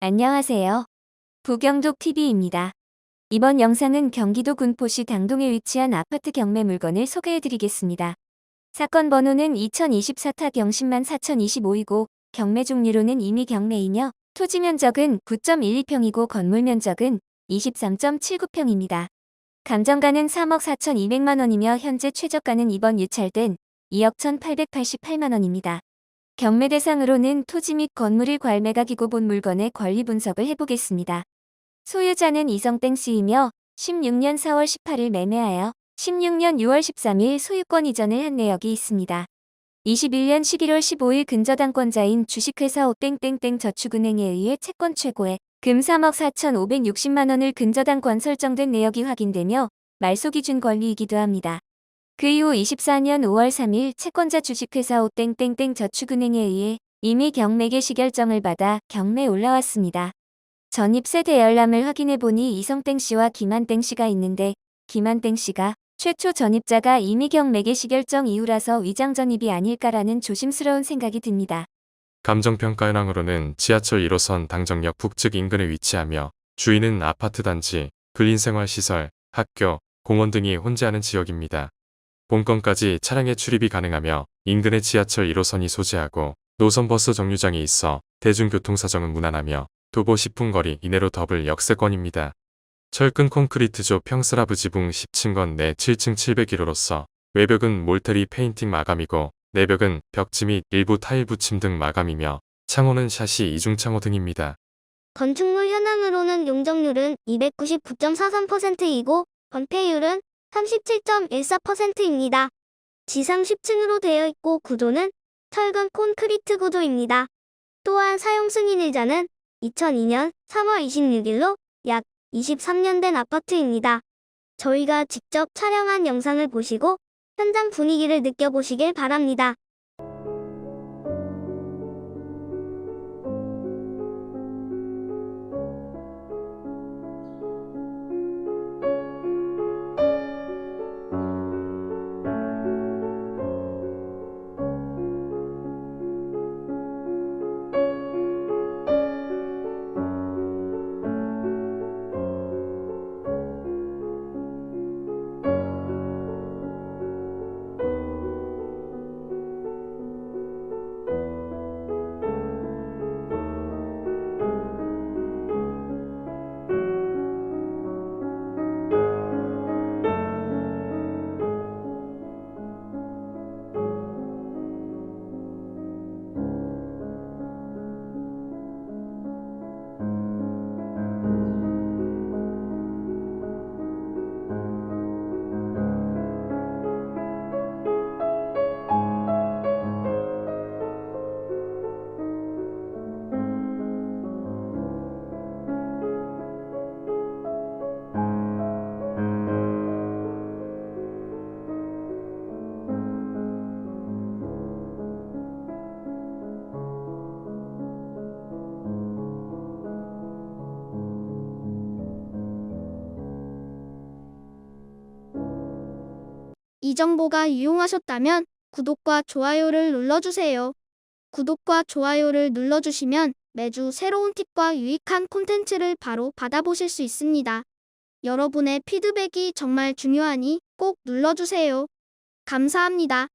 안녕하세요. 부경독 TV입니다. 이번 영상은 경기도 군포시 당동에 위치한 아파트 경매 물건을 소개해드리겠습니다. 사건 번호는 2024타 경신만 4025이고 경매 종류로는 임의 경매이며 토지 면적은 9.12평이고 건물 면적은 23.79평입니다. 감정가는 3억 4,200만 원이며 현재 최저가는 이번 유찰된 2억 1,888만 원입니다. 경매 대상으로는 토지 및 건물을 괄매가 기고 본 물건의 권리 분석을 해보겠습니다. 소유자는 이성땡 씨이며 16년 4월 18일 매매하여 16년 6월 13일 소유권 이전을 한 내역이 있습니다. 21년 11월 15일 근저당권자인 주식회사 오땡땡땡 저축은행에 의해 채권 최고액 금 3억 4,560만 원을 근저당권 설정된 내역이 확인되며 말소 기준 권리이기도 합니다. 그 이후 24년 5월 3일 채권자 주식회사 오땡땡땡 저축은행에 의해 이미 경매 개시 결정을 받아 경매에 올라왔습니다. 전입세 대열람을 확인해 보니 이성땡 씨와 김한땡 씨가 있는데 김한땡 씨가 최초 전입자가 이미 경매 개시 결정 이후라서 위장 전입이 아닐까라는 조심스러운 생각이 듭니다. 감정평가 현황으로는 지하철 1호선 당정역 북측 인근에 위치하며 주인은 아파트 단지, 근린생활시설, 학교, 공원 등이 혼재하는 지역입니다. 본건까지 차량의 출입이 가능하며 인근에 지하철 1호선이 소재하고 노선버스 정류장이 있어 대중교통 사정은 무난하며 도보 10분 거리 이내로 더블 역세권입니다. 철근 콘크리트조 평스라브 지붕 10층건 내 7층 701호로서 외벽은 몰테리 페인팅 마감이고 내벽은 벽지 및 일부 타일 붙임 등 마감이며 창호는 샤시 이중창호 등입니다. 건축물 현황으로는 용적률은 299.43%이고 건폐율은 37.14%입니다. 지상 10층으로 되어 있고 구조는 철근 콘크리트 구조입니다. 또한 사용 승인일자는 2002년 3월 26일로 약 23년 된 아파트입니다. 저희가 직접 촬영한 영상을 보시고 현장 분위기를 느껴보시길 바랍니다. 이 정보가 유용하셨다면 구독과 좋아요를 눌러주세요. 구독과 좋아요를 눌러주시면 매주 새로운 팁과 유익한 콘텐츠를 바로 받아보실 수 있습니다. 여러분의 피드백이 정말 중요하니 꼭 눌러주세요. 감사합니다.